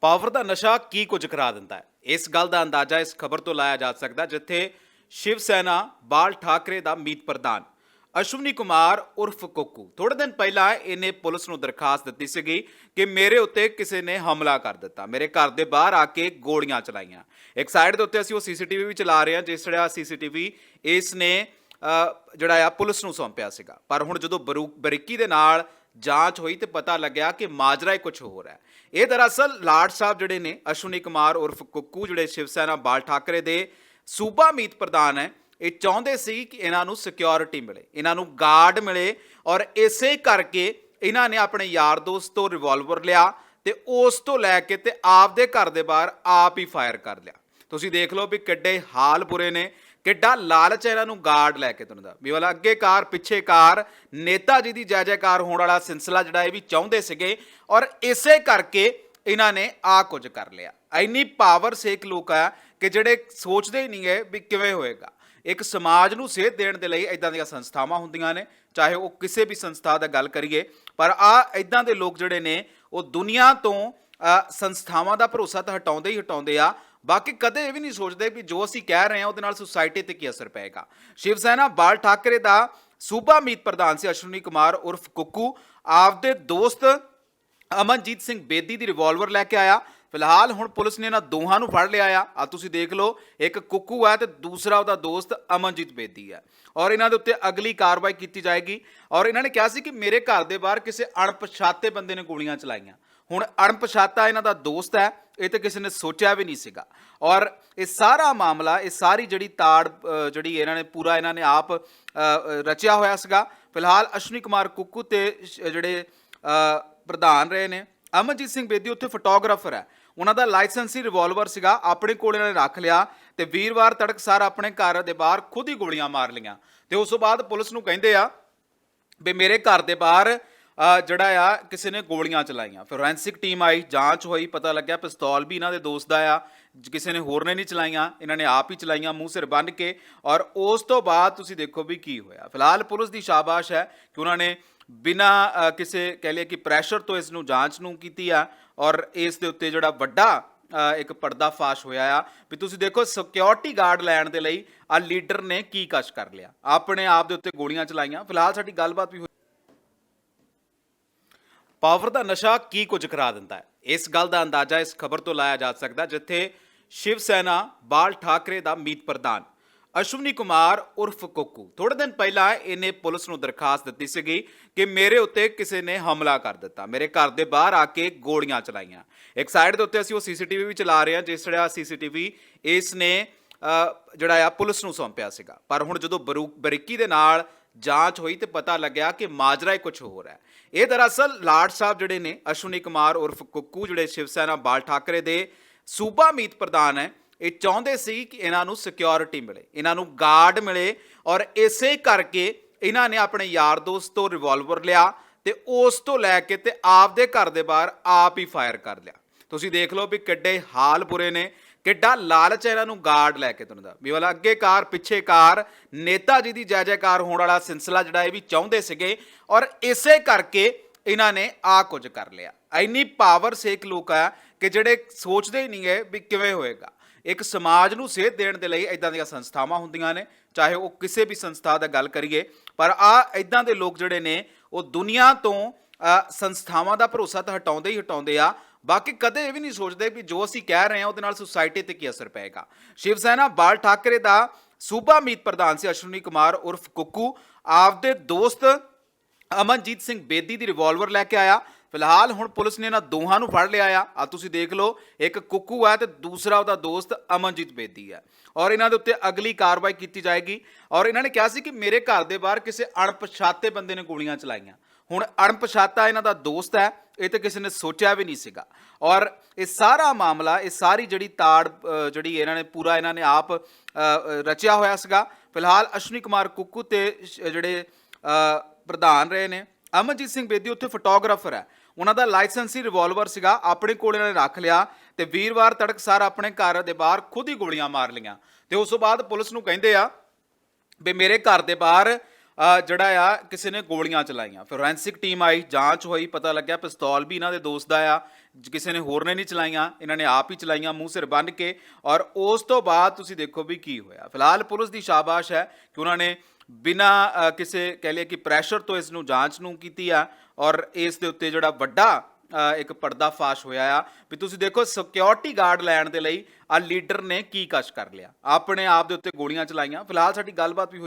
Power ਦਾ ਨਸ਼ਾ ਕੀ ਕੁਝ ਕਰਾ ਦਿੰਦਾ ਹੈ? ਇਸ ਗੱਲ ਦਾ ਅੰਦਾਜ਼ਾ ਇਸ ਖਬਰ ਤੋਂ ਲਾਇਆ ਜਾ ਸਕਦਾ ਜਿੱਥੇ ਸ਼ਿਵ ਸੈਨਾ ਬਾਲ ਠਾਕਰੇ ਦਾ ਮੀਤ ਪ੍ਰਧਾਨ ਅਸ਼ਵਨੀ ਕੁਮਾਰ ਉਰਫ ਕੋਕੂ। ਥੋੜੇ ਦਿਨ ਪਹਿਲਾਂ ਇਹਨੇ ਪੁਲਿਸ ਨੂੰ ਦਰਖਾਸਤ ਦਿੱਤੀ ਸੀਗੀ ਕਿ ਮੇਰੇ ਉੱਤੇ ਕਿਸੇ ਨੇ ਹਮਲਾ ਕਰ ਦਿੱਤਾ। ਮੇਰੇ ਘਰ ਦੇ ਬਾਹਰ ਆ ਕੇ ਗੋਲੀਆਂ ਚਲਾਈਆਂ। ਇੱਕ ਸਾਈਡ ਦੇ ਉੱਤੇ ਅਸੀਂ ਉਹ ਸੀਸੀਟੀਵੀ ਵੀ ਚਲਾ ਰਹੇ ਹਾਂ ਜਿਸ ਜਿਹੜਾ ਸੀਸੀਟੀਵੀ ਇਸ ਨੇ ਅ, ਜਿਹੜਾ ਆ ਪੁਲਿਸ ਨੂੰ ਸੌਂਪਿਆ ਸੀਗਾ। ਪਰ ਹੁਣ ਜਦੋਂ ਬਰੂ- ਬਰੀਕੀ ਦੇ ਨਾਲ ਜਾਂਚ ਹੋਈ ਤੇ ਪਤਾ ਲੱਗਿਆ ਕਿ ਮਾਜਰਾ ਹੀ ਕੁਝ ਹੋਰ ਹੈ। ਇਹ ਦਰਅਸਲ ਲਾਡ ਸਾਹਿਬ ਜਿਹੜੇ ਨੇ, ਅਸ਼ਵਨੀ ਕੁਮਾਰ ਉਰਫ ਕੁੱਕੂ ਜਿਹੜੇ ਸ਼ਿਵ ਸੈਨਾ ਬਾਲ ਠਾਕਰੇ ਦੇ ਸੂਬਾ ਮੀਤ ਪ੍ਰਧਾਨ ਹੈ, ਇਹ ਚਾਹੁੰਦੇ ਸੀ ਕਿ ਇਹਨਾਂ ਨੂੰ ਸਿਕਿਉਰਿਟੀ ਮਿਲੇ, ਇਹਨਾਂ ਨੂੰ ਗਾਰਡ ਮਿਲੇ ਔਰ ਇਸੇ ਕਰਕੇ ਇਹਨਾਂ ਨੇ ਆਪਣੇ ਯਾਰ ਦੋਸਤ ਤੋਂ ਰਿਵਾਲਵਰ ਲਿਆ ਤੇ ਉਸ ਤੋਂ ਲੈ ਕੇ ਤੇ ਆਪਦੇ ਘਰ ਦੇ ਬਾਹਰ ਆਪ ਹੀ ਫਾਇਰ ਕਰ ਲਿਆ। ਤੁਸੀਂ ਦੇਖ ਲਓ ਵੀ ਕਿੱਡੇ ਹਾਲ ਬੁਰੇ ਨੇ। ਕਿੱਡਾ ਲਾਲਚ ਹੈ ਇਹਨਾਂ ਨੂੰ ਗਾਰਡ ਲੈ ਕੇ ਤੁਰਨ ਦਾ। ਵੀ ਵਾਲਾ ਅੱਗੇ ਕਾਰ, ਪਿੱਛੇ ਕਾਰ, ਨੇਤਾ ਜੀ ਦੀ ਜੈ ਜੈਕਾਰ ਹੋਣ ਵਾਲਾ ਸਿਲਸਿਲਾ ਜਿਹੜਾ ਇਹ ਵੀ ਚਾਹੁੰਦੇ ਸੀਗੇ ਔਰ ਇਸੇ ਕਰਕੇ ਇਹਨਾਂ ਨੇ ਆ ਕੁਝ ਕਰ ਲਿਆ। ਇੰਨੀ ਪਾਵਰ ਸੇਕ ਲੋਕ ਆ ਕਿ ਜਿਹੜੇ ਸੋਚਦੇ ਹੀ ਨਹੀਂ ਹੈ ਵੀ ਕਿਵੇਂ ਹੋਏਗਾ। ਇੱਕ ਸਮਾਜ ਨੂੰ ਸੇਧ ਦੇਣ ਦੇ ਲਈ ਇਦਾਂ ਦੀਆਂ ਸੰਸਥਾਵਾਂ ਹੁੰਦੀਆਂ ਨੇ, ਚਾਹੇ ਉਹ ਕਿਸੇ ਵੀ ਸੰਸਥਾ ਦਾ ਗੱਲ ਕਰੀਏ, ਪਰ ਆ ਇਦਾਂ ਦੇ ਲੋਕ ਜਿਹੜੇ ਨੇ, ਉਹ ਦੁਨੀਆ ਤੋਂ ਸੰਸਥਾਵਾਂ ਦਾ ਭਰੋਸਾ ਤਾਂ ਹਟਾਉਂਦੇ ਹੀ ਹਟਾਉਂਦੇ ਆ ਬਾਕੀ ਕਦੇ ਇਹ ਵੀ ਨਹੀਂ ਸੋਚਦੇ ਵੀ ਜੋ ਅਸੀਂ ਕਹਿ ਰਹੇ ਹਾਂ ਉਹਦੇ ਨਾਲ ਸੁਸਾਇਟੀ ਤੇ ਕੀ ਅਸਰ ਪਏਗਾ। ਸ਼ਿਵ ਸੈਨਾ ਬਾਲ ਠਾਕਰੇ ਦਾ ਸੂਬਾ ਮੀਤ ਪ੍ਰਧਾਨ ਸੀ ਅਸ਼ਵਨੀ ਕੁਮਾਰ ਉਰਫ ਕੁੱਕੂ। ਆਪਦੇ ਦੋਸਤ ਅਮਨਜੀਤ ਸਿੰਘ ਬੇਦੀ ਦੀ ਰਿਵਾਲਵਰ ਲੈ ਕੇ ਆਇਆ। ਫਿਲਹਾਲ ਹੁਣ ਪੁਲਿਸ ਨੇ ਇਹਨਾਂ ਦੋਹਾਂ ਨੂੰ ਫੜ ਲਿਆ ਆ। ਆ ਤੁਸੀਂ ਦੇਖ ਲਓ, ਇੱਕ ਕੁੱਕੂ ਹੈ ਤੇ ਦੂਸਰਾ ਉਹਦਾ ਦੋਸਤ ਅਮਨਜੀਤ ਬੇਦੀ ਹੈ ਔਰ ਇਹਨਾਂ ਦੇ ਉੱਤੇ ਅਗਲੀ ਕਾਰਵਾਈ ਕੀਤੀ ਜਾਏਗੀ। ਔਰ ਇਹਨਾਂ ਨੇ ਕਿਹਾ ਸੀ ਕਿ ਮੇਰੇ ਘਰ ਦੇ ਬਾਹਰ ਕਿਸੇ ਅਣਪਛਾਤੇ ਬੰਦੇ ਨੇ ਗੋਲੀਆਂ ਚਲਾਈਆਂ। ਹੁਣ ਅਣਪਛਾਤਾ ਇਹਨਾਂ ਦਾ ਦੋਸਤ ਹੈ, ਇਹ ਤਾਂ ਕਿਸੇ ਨੇ ਸੋਚਿਆ ਵੀ ਨਹੀਂ ਸੀਗਾ। ਔਰ ਇਹ ਸਾਰਾ ਮਾਮਲਾ, ਇਹ ਸਾਰੀ ਜਿਹੜੀ ਤਾੜ ਜਿਹੜੀ ਇਹਨਾਂ ਨੇ ਪੂਰਾ ਇਹਨਾਂ ਨੇ ਆਪ ਰਚਿਆ ਹੋਇਆ ਸੀਗਾ। ਫਿਲਹਾਲ ਅਸ਼ਵਨੀ ਕੁਮਾਰ ਕੁੱਕੂ ਤੇ ਜਿਹੜੇ ਪ੍ਰਧਾਨ ਰਹੇ ਨੇ, ਅਮਨਜੀਤ ਸਿੰਘ ਬੇਦੀ ਉੱਥੇ ਫੋਟੋਗ੍ਰਾਫਰ ਹੈ। ਉਹਨਾਂ ਦਾ ਲਾਇਸੈਂਸੀ ਰਿਵਾਲਵਰ ਸੀਗਾ, ਆਪਣੇ ਕੋਲ ਇਹਨਾਂ ਨੇ ਰੱਖ ਲਿਆ ਤੇ ਵੀਰਵਾਰ ਤੜਕਸਾਰ ਆਪਣੇ ਘਰ ਦੇ ਬਾਹਰ ਖੁਦ ਹੀ ਗੋਲੀਆਂ ਮਾਰ ਲਈਆਂ। ਤੇ ਉਸ ਤੋਂ ਬਾਅਦ ਪੁਲਿਸ ਨੂੰ ਕਹਿੰਦੇ ਆ ਵੀ ਮੇਰੇ ਘਰ ਦੇ ਬਾਹਰ ਜਿਹੜਾ ਆ, ਕਿਸੇ ਨੇ ਗੋਲੀਆਂ ਚਲਾਈਆਂ। ਫੋਰੈਂਸਿਕ ਟੀਮ ਆਈ, ਜਾਂਚ ਹੋਈ, ਪਤਾ ਲੱਗਿਆ ਪਿਸਤੌਲ ਵੀ ਇਹਨਾਂ ਦੇ ਦੋਸਤ ਦਾ ਆ। ਕਿਸੇ ਨੇ ਹੋਰ ਨੇ ਨਹੀਂ ਚਲਾਈਆਂ, ਇਹਨਾਂ ਨੇ ਆਪ ਹੀ ਚਲਾਈਆਂ, ਮੂੰਹ ਸਿਰ ਬੰਨ ਕੇ। ਔਰ ਉਸ ਤੋਂ ਬਾਅਦ ਤੁਸੀਂ ਦੇਖੋ ਵੀ ਕੀ ਹੋਇਆ। ਫਿਲਹਾਲ ਪੁਲਿਸ ਦੀ ਸ਼ਾਬਾਸ਼ ਹੈ ਕਿ ਉਹਨਾਂ ਨੇ ਬਿਨਾ ਕਿਸੇ ਕਹਿ ਲਈਏ ਕਿ ਪ੍ਰੈਸ਼ਰ ਤੋਂ ਇਸ ਨੂੰ ਜਾਂਚ ਨੂੰ ਕੀਤੀ ਆ। ਔਰ ਇਸ ਦੇ ਉੱਤੇ ਜਿਹੜਾ ਵੱਡਾ ਇੱਕ ਪਰਦਾ ਫਾਸ਼ ਹੋਇਆ ਆ। ਵੀ ਤੁਸੀਂ ਦੇਖੋ ਸਿਕਿਉਰਿਟੀ ਗਾਰਡ ਲੈਣ ਦੇ ਲਈ ਆ ਲੀਡਰ ਨੇ ਕੀ ਕਸ਼ ਕਰ ਲਿਆ। ਆਪਣੇ ਆਪ ਦੇ ਉੱਤੇ ਗੋਲੀਆਂ ਚਲਾਈਆਂ। ਫਿਲਹਾਲ ਸਾਡੀ ਗੱਲਬਾਤ ਵੀ ਹੋਈ ਪਾਵਰ ਦਾ ਨਸ਼ਾ ਕੀ ਕੁਝ ਕਰਾ ਦਿੰਦਾ ਹੈ? ਇਸ ਗੱਲ ਦਾ ਅੰਦਾਜ਼ਾ ਇਸ ਖਬਰ ਤੋਂ ਲਾਇਆ ਜਾ ਸਕਦਾ ਜਿੱਥੇ ਸ਼ਿਵ ਸੈਨਾ ਬਾਲ ਠਾਕਰੇ ਦਾ ਮੀਤ ਪ੍ਰਧਾਨ ਅਸ਼ਵਨੀ ਕੁਮਾਰ ਉਰਫ ਕੋਕੂ। ਥੋੜੇ ਦਿਨ ਪਹਿਲਾਂ ਇਹਨੇ ਪੁਲਿਸ ਨੂੰ ਦਰਖਾਸਤ ਦਿੱਤੀ ਸੀਗੀ ਕਿ ਮੇਰੇ ਉੱਤੇ ਕਿਸੇ ਨੇ ਹਮਲਾ ਕਰ ਦਿੱਤਾ। ਮੇਰੇ ਘਰ ਦੇ ਬਾਹਰ ਆ ਕੇ ਗੋਲੀਆਂ ਚਲਾਈਆਂ। ਇੱਕ ਸਾਈਡ ਦੇ ਉੱਤੇ ਅਸੀਂ ਉਹ ਸੀਸੀਟੀਵੀ ਵੀ ਚਲਾ ਰਹੇ ਹਾਂ, ਜਿਸ ਜਿਹੜਾ ਸੀਸੀਟੀਵੀ ਇਸ ਨੇ ਜਿਹੜਾ ਆ, ਪੁਲਿਸ ਨੂੰ ਸੌਂਪਿਆ ਸੀਗਾ। ਪਰ ਹੁਣ ਜਦੋਂ ਬਰੂ- ਬਰੀਕੀ ਦੇ ਨਾਲ ਜਾਂਚ ਹੋਈ ਤੇ ਪਤਾ ਲੱਗਿਆ ਕਿ ਮਾਜਰਾ ਹੀ ਕੁਝ ਹੋਰ ਹੈ। ਇਹ ਦਰਅਸਲ ਲਾਡ ਸਾਹਿਬ ਜਿਹੜੇ ਨੇ, ਅਸ਼ਵਨੀ ਕੁਮਾਰ ਉਰਫ ਕੁੱਕੂ ਜਿਹੜੇ ਸ਼ਿਵ ਸੈਨਾ ਬਾਲ ਠਾਕਰੇ ਦੇ ਸੂਬਾ ਮੀਤ ਪ੍ਰਧਾਨ ਹੈ, ਇਹ ਚਾਹੁੰਦੇ ਸੀ ਕਿ ਇਹਨਾਂ ਨੂੰ ਸਿਕਿਉਰਿਟੀ ਮਿਲੇ, ਇਹਨਾਂ ਨੂੰ ਗਾਰਡ ਮਿਲੇ ਔਰ ਇਸੇ ਕਰਕੇ ਇਹਨਾਂ ਨੇ ਆਪਣੇ ਯਾਰ ਦੋਸਤ ਤੋਂ ਰਿਵਾਲਵਰ ਲਿਆ ਤੇ ਉਸ ਤੋਂ ਲੈ ਕੇ ਤੇ ਆਪਦੇ ਘਰ ਦੇ ਬਾਹਰ ਆਪ ਹੀ ਫਾਇਰ ਕਰ ਲਿਆ। ਤੁਸੀਂ ਦੇਖ ਲਓ ਵੀ ਕਿੱਡੇ ਹਾਲ ਬੁਰੇ ਨੇ। ਕਿੱਡਾ ਲਾਲਚ ਹੈ ਇਹਨਾਂ ਨੂੰ ਗਾਰਡ ਲੈ ਕੇ ਤੁਰਨ ਦਾ। ਵੀ ਵਾਲਾ ਅੱਗੇ ਕਾਰ, ਪਿੱਛੇ ਕਾਰ, ਨੇਤਾ ਜੀ ਦੀ ਜੈ ਜੈਕਾਰ ਹੋਣ ਵਾਲਾ ਸਿਲਸਿਲਾ ਜਿਹੜਾ ਇਹ ਵੀ ਚਾਹੁੰਦੇ ਸੀਗੇ ਔਰ ਇਸੇ ਕਰਕੇ ਇਹਨਾਂ ਨੇ ਆ ਕੁਝ ਕਰ ਲਿਆ। ਇੰਨੀ ਪਾਵਰ ਸੇਕ ਲੋਕ ਆ ਕਿ ਜਿਹੜੇ ਸੋਚਦੇ ਹੀ ਨਹੀਂ ਹੈ ਵੀ ਕਿਵੇਂ ਹੋਏਗਾ। ਇੱਕ ਸਮਾਜ ਨੂੰ ਸੇਧ ਦੇਣ ਦੇ ਲਈ ਇਦਾਂ ਦੀਆਂ ਸੰਸਥਾਵਾਂ ਹੁੰਦੀਆਂ ਨੇ, ਚਾਹੇ ਉਹ ਕਿਸੇ ਵੀ ਸੰਸਥਾ ਦਾ ਗੱਲ ਕਰੀਏ, ਪਰ ਆ ਇਦਾਂ ਦੇ ਲੋਕ ਜਿਹੜੇ ਨੇ, ਉਹ ਦੁਨੀਆ ਤੋਂ ਸੰਸਥਾਵਾਂ ਦਾ ਭਰੋਸਾ ਤਾਂ ਹਟਾਉਂਦੇ ਹੀ ਹਟਾਉਂਦੇ ਆ ਬਾਕੀ ਕਦੇ ਇਹ ਵੀ ਨਹੀਂ ਸੋਚਦੇ ਵੀ ਜੋ ਅਸੀਂ ਕਹਿ ਰਹੇ ਹਾਂ ਉਹਦੇ ਨਾਲ ਸੁਸਾਇਟੀ ਤੇ ਕੀ ਅਸਰ ਪਏਗਾ। ਸ਼ਿਵ ਸੈਨਾ ਬਾਲ ਠਾਕਰੇ ਦਾ ਸੂਬਾ ਮੀਤ ਪ੍ਰਧਾਨ ਸੀ ਅਸ਼ਵਨੀ ਕੁਮਾਰ ਉਰਫ ਕੁੱਕੂ। ਆਪਦੇ ਦੋਸਤ ਅਮਨਜੀਤ ਸਿੰਘ ਬੇਦੀ ਦੀ ਰਿਵਾਲਵਰ ਲੈ ਕੇ ਆਇਆ। ਫਿਲਹਾਲ ਹੁਣ ਪੁਲਿਸ ਨੇ ਇਹਨਾਂ ਦੋਹਾਂ ਨੂੰ ਫੜ ਲਿਆ ਆ। ਆ ਤੁਸੀਂ ਦੇਖ ਲਓ, ਇੱਕ ਕੁੱਕੂ ਹੈ ਤੇ ਦੂਸਰਾ ਉਹਦਾ ਦੋਸਤ ਅਮਨਜੀਤ ਬੇਦੀ ਹੈ ਔਰ ਇਹਨਾਂ ਦੇ ਉੱਤੇ ਅਗਲੀ ਕਾਰਵਾਈ ਕੀਤੀ ਜਾਏਗੀ। ਔਰ ਇਹਨਾਂ ਨੇ ਕਿਹਾ ਸੀ ਕਿ ਮੇਰੇ ਘਰ ਦੇ ਬਾਹਰ ਕਿਸੇ ਅਣਪਛਾਤੇ ਬੰਦੇ ਨੇ ਗੋਲੀਆਂ ਚਲਾਈਆਂ। ਹੁਣ ਅਣਪਛਾਤਾ ਇਹਨਾਂ ਦਾ ਦੋਸਤ ਹੈ, ਇਹ ਤਾਂ ਕਿਸੇ ਨੇ ਸੋਚਿਆ ਵੀ ਨਹੀਂ ਸੀਗਾ। ਔਰ ਇਹ ਸਾਰਾ ਮਾਮਲਾ, ਇਹ ਸਾਰੀ ਜਿਹੜੀ ਤਾੜ ਜਿਹੜੀ ਇਹਨਾਂ ਨੇ ਪੂਰਾ ਇਹਨਾਂ ਨੇ ਆਪ ਰਚਿਆ ਹੋਇਆ ਸੀਗਾ। ਫਿਲਹਾਲ ਅਸ਼ਵਨੀ ਕੁਮਾਰ ਕੁੱਕੂ ਤੇ ਸ਼- ਜਿਹੜੇ ਪ੍ਰਧਾਨ ਰਹੇ ਨੇ, ਅਮਨਜੀਤ ਸਿੰਘ ਬੇਦੀ ਉੱਥੇ ਫੋਟੋਗ੍ਰਾਫਰ ਹੈ। ਉਹਨਾਂ ਦਾ ਲਾਇਸੈਂਸੀ ਰਿਵਾਲਵਰ ਸੀਗਾ, ਆਪਣੇ ਕੋਲ ਇਹਨਾਂ ਨੇ ਰੱਖ ਲਿਆ ਤੇ ਵੀਰਵਾਰ ਤੜਕਸਾਰ ਆਪਣੇ ਘਰ ਦੇ ਬਾਹਰ ਖੁਦ ਹੀ ਗੋਲੀਆਂ ਮਾਰ ਲਈਆਂ। ਤੇ ਉਸ ਤੋਂ ਬਾਅਦ ਪੁਲਿਸ ਨੂੰ ਕਹਿੰਦੇ ਆ ਵੀ ਮੇਰੇ ਘਰ ਦੇ ਬਾਹਰ ਜਿਹੜਾ ਆ, ਕਿਸੇ ਨੇ ਗੋਲੀਆਂ ਚਲਾਈਆਂ। ਫੋਰੈਂਸਿਕ ਟੀਮ ਆਈ, ਜਾਂਚ ਹੋਈ, ਪਤਾ ਲੱਗਿਆ ਪਿਸਤੌਲ ਵੀ ਇਹਨਾਂ ਦੇ ਦੋਸਤ ਦਾ ਆ। ਕਿਸੇ ਨੇ ਹੋਰ ਨੇ ਨਹੀਂ ਚਲਾਈਆਂ, ਇਹਨਾਂ ਨੇ ਆਪ ਹੀ ਚਲਾਈਆਂ, ਮੂੰਹ ਸਿਰ ਬੰਨ ਕੇ। ਔਰ ਉਸ ਤੋਂ ਬਾਅਦ ਤੁਸੀਂ ਦੇਖੋ ਵੀ ਕੀ ਹੋਇਆ। ਫਿਲਹਾਲ ਪੁਲਿਸ ਦੀ ਸ਼ਾਬਾਸ਼ ਹੈ ਕਿ ਉਹਨਾਂ ਨੇ ਬਿਨਾ ਕਿਸੇ ਕਹਿ ਲਈਏ ਕਿ ਪ੍ਰੈਸ਼ਰ ਤੋਂ ਇਸ ਨੂੰ ਜਾਂਚ ਨੂੰ ਕੀਤੀ ਆ। ਔਰ ਇਸ ਦੇ ਉੱਤੇ ਜਿਹੜਾ ਵੱਡਾ ਇੱਕ ਪਰਦਾ ਫਾਸ਼ ਹੋਇਆ ਆ। ਵੀ ਤੁਸੀਂ ਦੇਖੋ ਸਿਕਿਉਰਿਟੀ ਗਾਰਡ ਲੈਣ ਦੇ ਲਈ ਆ ਲੀਡਰ ਨੇ ਕੀ ਕਸ਼ ਕਰ ਲਿਆ। ਆਪਣੇ ਆਪ ਦੇ ਉੱਤੇ ਗੋਲੀਆਂ ਚਲਾਈਆਂ। ਫਿਲਹਾਲ ਸਾਡੀ ਗੱਲਬਾਤ ਵੀ ਹੋਈ